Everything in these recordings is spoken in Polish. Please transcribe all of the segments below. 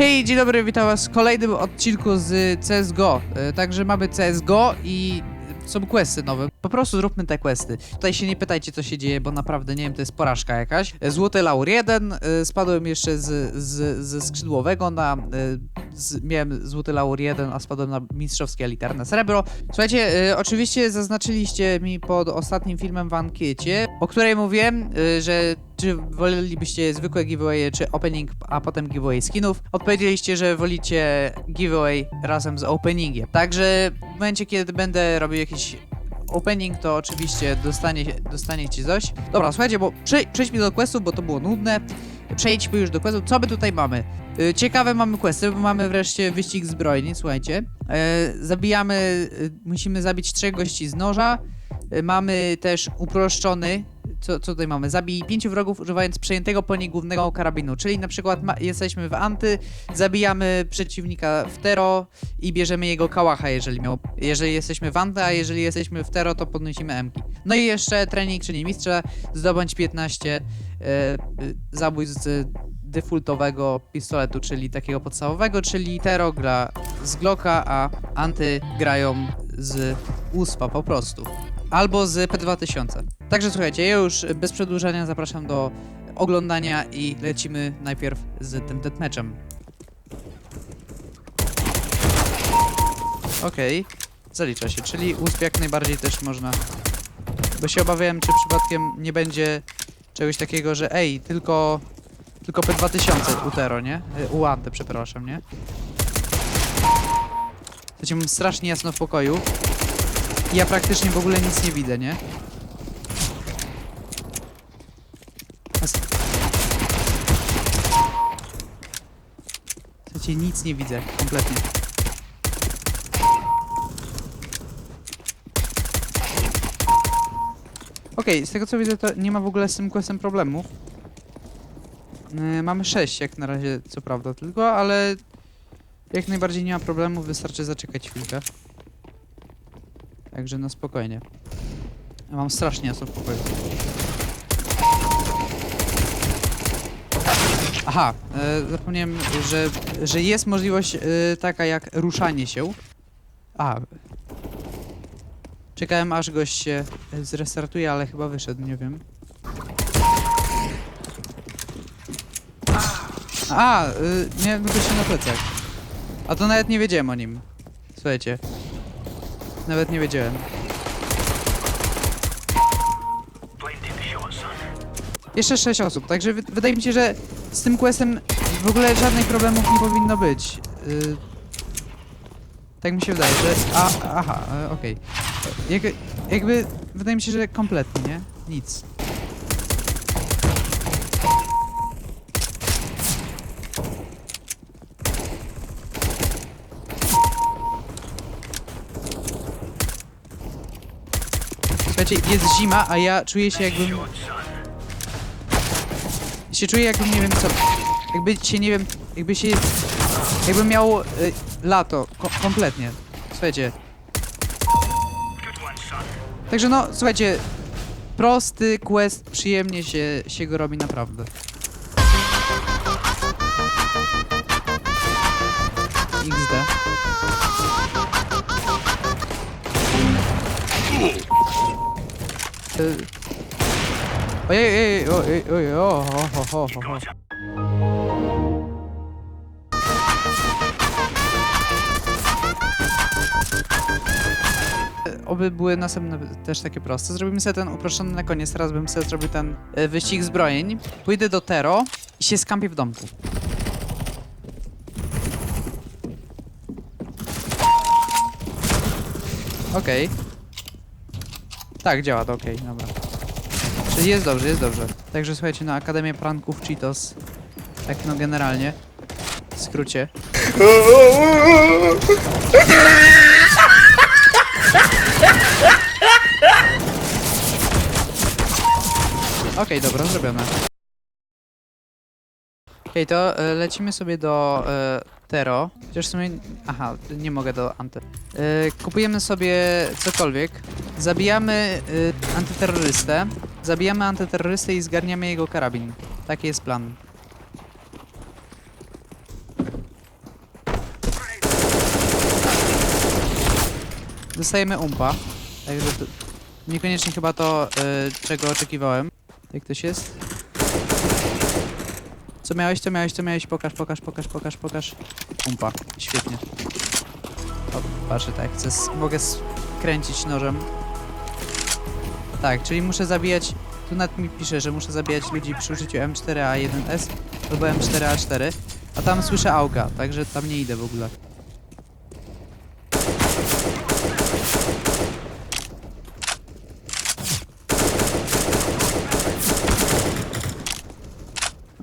Hej, dzień dobry, witam was w kolejnym odcinku z CSGO. E, Także mamy CSGO i są questy nowe. Po prostu zróbmy te questy. Tutaj się nie pytajcie, co się dzieje, bo naprawdę, nie wiem, to jest porażka jakaś. E, Złoty laur 1, e, spadłem jeszcze z, z, ze skrzydłowego na... Z, miałem złoty laur 1, a spadłem na mistrzowskie elitarne srebro. Słuchajcie, oczywiście zaznaczyliście mi pod ostatnim filmem w ankiecie, o której mówiłem, że czy wolelibyście zwykłe giveawaye, czy opening, a potem giveaway skinów? Odpowiedzieliście, że wolicie giveaway razem z openingiem. Także w momencie, kiedy będę robił jakiś opening, to oczywiście dostanie, dostaniecie coś. Dobra, słuchajcie, bo prze, przejdźmy do questów, bo to było nudne. Przejdźmy już do questów. Co my tutaj mamy? Y, Ciekawe mamy questy, bo mamy wreszcie wyścig zbrojni, słuchajcie. E, zabijamy, y, musimy zabić trzech gości z noża. Y, Mamy też uproszczony. Co, co tutaj mamy? Zabij pięciu wrogów używając przejętego po niej głównego karabinu. Czyli na przykład jesteśmy w anty, zabijamy przeciwnika w tero i bierzemy jego kałacha, jeżeli miał. Jeżeli jesteśmy w anty, a jeżeli jesteśmy w tero, to podnosimy emki. No i jeszcze trening, czyli mistrza, zdobądź 15 e, e, zabójstw defaultowego pistoletu, czyli takiego podstawowego, czyli Tero gra z Glocka, a Anty grają z USPA po prostu. Albo z P2000. Także słuchajcie, ja już bez przedłużania zapraszam do oglądania i lecimy najpierw z tym deathmatchem. Okej, zalicza się, czyli USP jak najbardziej też można. Bo się obawiałem, czy przypadkiem nie będzie czegoś takiego, że ej, tylko tylko P2000 Utero, nie? U Anty, przepraszam, nie? Słuchajcie, mam strasznie jasno w pokoju. Ja praktycznie w ogóle nic nie widzę, nie? Słuchajcie, nic nie widzę, kompletnie. Okej, z tego co widzę, to nie ma w ogóle z tym questem problemów. Yy, mamy 6 jak na razie, co prawda tylko, ale jak najbardziej nie ma problemu, wystarczy zaczekać chwilkę. Także no spokojnie. Ja mam strasznie jasno w pokoju. Aha, e, zapomniałem, że, że jest możliwość e, taka jak ruszanie się. A. Czekałem aż gość się zrestartuje, ale chyba wyszedł, nie wiem. A, y, miałem gościa na plecach. A to nawet nie wiedziałem o nim. Słuchajcie. Nawet nie wiedziałem. Jeszcze 6 osób, także wy wydaje mi się, że z tym questem w ogóle żadnych problemów nie powinno być. Y, tak mi się wydaje, że... A, aha, e, okej. Jak, jakby, wydaje mi się, że kompletnie, nie? Nic. Słuchajcie, jest zima, a ja czuję się jakbym... się czuję jakbym, nie wiem co... Jakby się, nie wiem... Jakby się... Jakbym miał y, lato. Ko kompletnie. Słuchajcie. Także no, słuchajcie. Prosty quest, przyjemnie się, się go robi naprawdę. Y, Ojej, ojej, ojej, ojej, ho. Oby były następne też takie proste. Zrobimy sobie ten uproszczony na koniec. Teraz bym sobie zrobił ten e, wyścig zbrojeń. Pójdę do Tero i się skampię w domku. Okej. Tak, działa to okej, dobra. Czyli jest dobrze, jest dobrze. Także słuchajcie, na Akademię Pranków Cheetos. Tak no generalnie. W skrócie. Okej, dobra, zrobione. Okej, to e, lecimy sobie do e, antero. Chociaż w sumie... Aha, nie mogę do antero. Yy, e, kupujemy sobie cokolwiek. Zabijamy yy, antyterrorystę. Zabijamy antyterrorystę i zgarniamy jego karabin. Taki jest plan. Dostajemy umpa. Także to... Niekoniecznie chyba to, yy, czego oczekiwałem. Jak ktoś jest? Co miałeś, co miałeś, co miałeś? Pokaż, pokaż, pokaż, pokaż, pokaż. Umpa. Świetnie. O, patrzę tak, chcę, mogę skręcić nożem. Tak, czyli muszę zabijać, tu nad mi pisze, że muszę zabijać ludzi przy użyciu M4A1S albo M4A4, a tam słyszę auga, także tam nie idę w ogóle.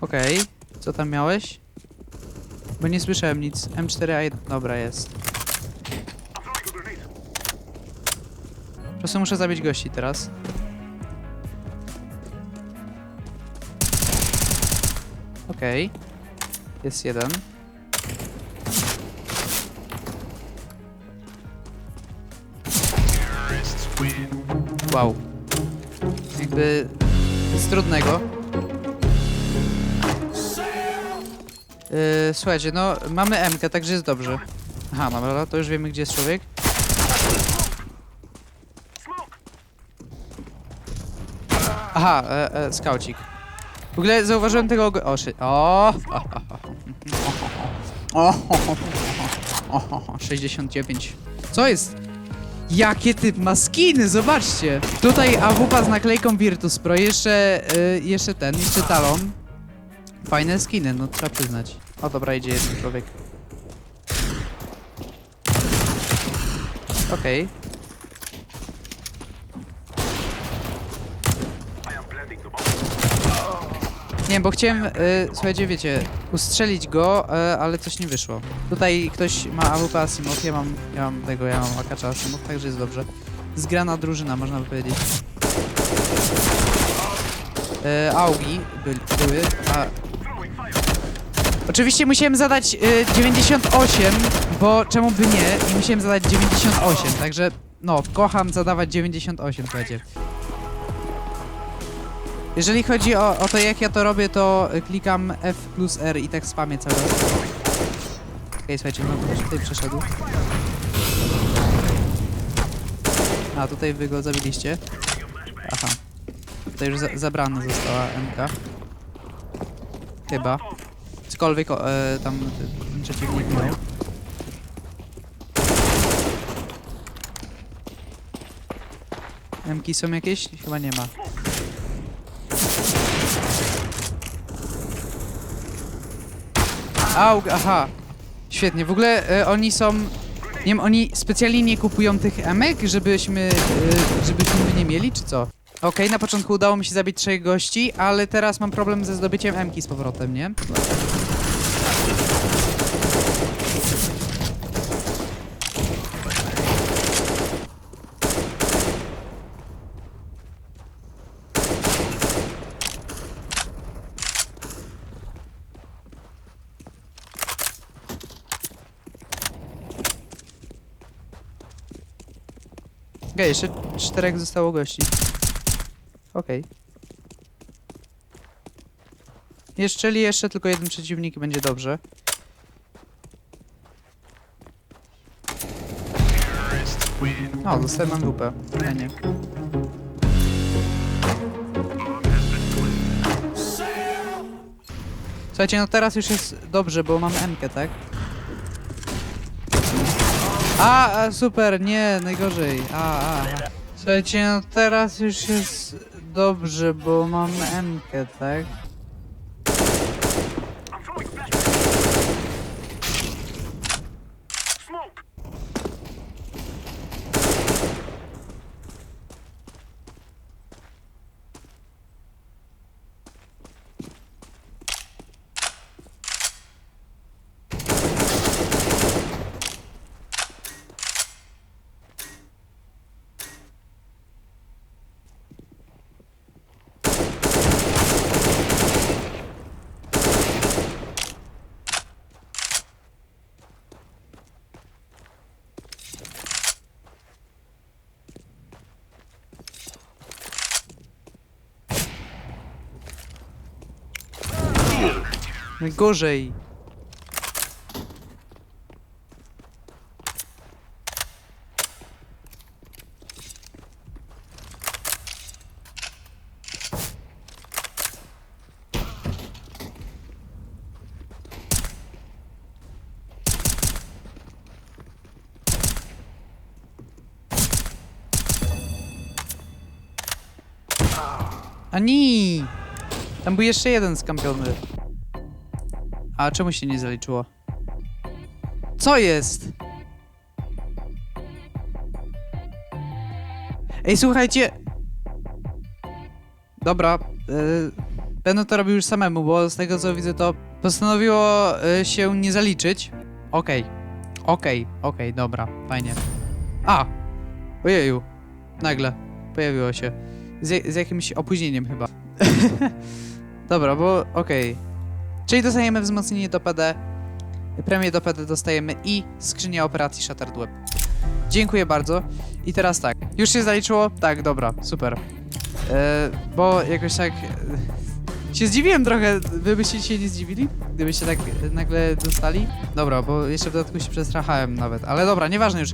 Okej, co tam miałeś? Bo nie słyszałem nic. M4A1, dobra jest. Po muszę zabić gości teraz. Okej. Jest jeden. Wow. Jakby z trudnego. Yy, słuchajcie, no mamy MK, także jest dobrze. Aha, dobra, to już wiemy gdzie jest człowiek. Aha, e, e, skaucik. W ogóle zauważyłem tego go... O, szy... O! O! O! 69. Co jest? Jakie typ ma skiny, zobaczcie! Tutaj AWP z naklejką Virtus Pro, jeszcze, y, jeszcze ten, jeszcze talon. Fajne skiny, no trzeba przyznać. O dobra, idzie jeden człowiek. Okej. Nie, bo chciałem, y, słuchajcie, wiecie, ustrzelić go, y, ale coś nie wyszło. Tutaj ktoś ma AWP Asimov, ja mam, ja mam tego, ja mam Akacza Asimov, także jest dobrze. Zgrana drużyna, można by powiedzieć. Y, augi byli, były, a... Oczywiście musiałem zadać y, 98, bo czemu by nie? I musiałem zadać 98, także no, kocham zadawać 98, słuchajcie. Jeżeli chodzi o, o to, jak ja to robię, to y, klikam F plus R i tak spamię cały czas. Okej, słuchajcie, no ktoś tutaj przeszedł. A, tutaj wy go zabiliście. Aha. Tutaj już za zabrana została MK. Chyba. Cokolwiek e, tam ten przeciwnik miał. MK są jakieś? Chyba nie ma. Aug, aha. Świetnie, w ogóle e, oni są... Nie wiem, oni specjalnie nie kupują tych emek, żebyśmy, e, żebyśmy nie mieli, czy co? Okej, na początku udało mi się zabić trzech gości, ale teraz mam problem ze zdobyciem emki z powrotem, nie? Okej, jeszcze czterech zostało gości. Okej. Jeszcze li jeszcze tylko jeden przeciwnik i będzie dobrze. O, dostałem MWP. Fajnie. Słuchajcie, no teraz już jest dobrze, bo mam MK, tak? A, a, super, nie, najgorzej. A, a. Słuchajcie, no teraz już jest dobrze, bo mam MK, tak? Najgorzej. Ani! Tam był jeszcze jeden skampiony. A czemu się nie zaliczyło? Co jest? Ej, słuchajcie! Dobra, yy, będę to robił już samemu, bo z tego co widzę to postanowiło y, się nie zaliczyć. Okej, okej, okej, dobra, fajnie. A! Ojeju, nagle pojawiło się. Z, z jakimś opóźnieniem chyba. dobra, bo okej. Czyli dostajemy wzmocnienie do PD, premię do PD dostajemy i skrzynię operacji Shattered Web. Dziękuję bardzo. I teraz tak. Już się zaliczyło? Tak, dobra, super. E, bo jakoś tak e, się zdziwiłem trochę. Wy byście się nie zdziwili? Gdybyście tak nagle dostali? Dobra, bo jeszcze w dodatku się przestrachałem nawet. Ale dobra, nieważne już.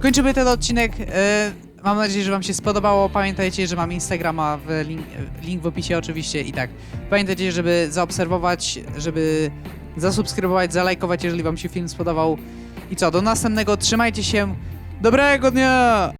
Kończymy ten odcinek. E, mam nadzieję, że wam się spodobało. Pamiętajcie, że mam Instagrama, w link, link w opisie oczywiście i tak. Pamiętajcie, żeby zaobserwować, żeby zasubskrybować, zalajkować, jeżeli wam się film spodobał. I co, do następnego. Trzymajcie się. Dobrego dnia!